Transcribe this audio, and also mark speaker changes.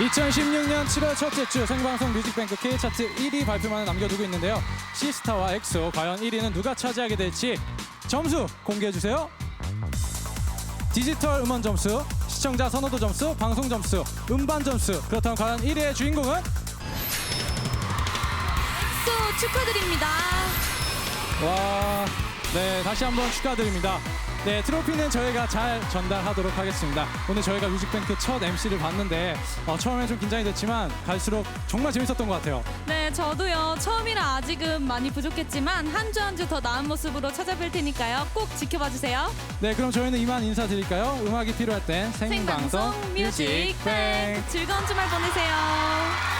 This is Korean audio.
Speaker 1: 2016년 7월 첫째 주 생방송 뮤직뱅크 K차트 1위 발표만을 남겨두고 있는데요. 시스타와 엑소 과연 1위는 누가 차지하게 될지 점수 공개해 주세요. 디지털 음원 점수, 시청자 선호도 점수, 방송 점수, 음반 점수. 그렇다면 과연 1위의 주인공은
Speaker 2: 엑소 축하드립니다.
Speaker 1: 와, 네 다시 한번 축하드립니다. 네 트로피는 저희가 잘 전달하도록 하겠습니다. 오늘 저희가 뮤직뱅크 첫 MC를 봤는데 어, 처음에 좀 긴장이 됐지만 갈수록 정말 재밌었던 것 같아요.
Speaker 2: 네, 저도요. 처음이라 아직은 많이 부족했지만 한 주 한 주 더 나은 모습으로 찾아뵐 테니까요. 꼭 지켜봐 주세요.
Speaker 1: 네, 그럼 저희는 이만 인사드릴까요? 음악이 필요할 땐 생방송,
Speaker 2: 생방송 뮤직뱅 즐거운 주말 보내세요.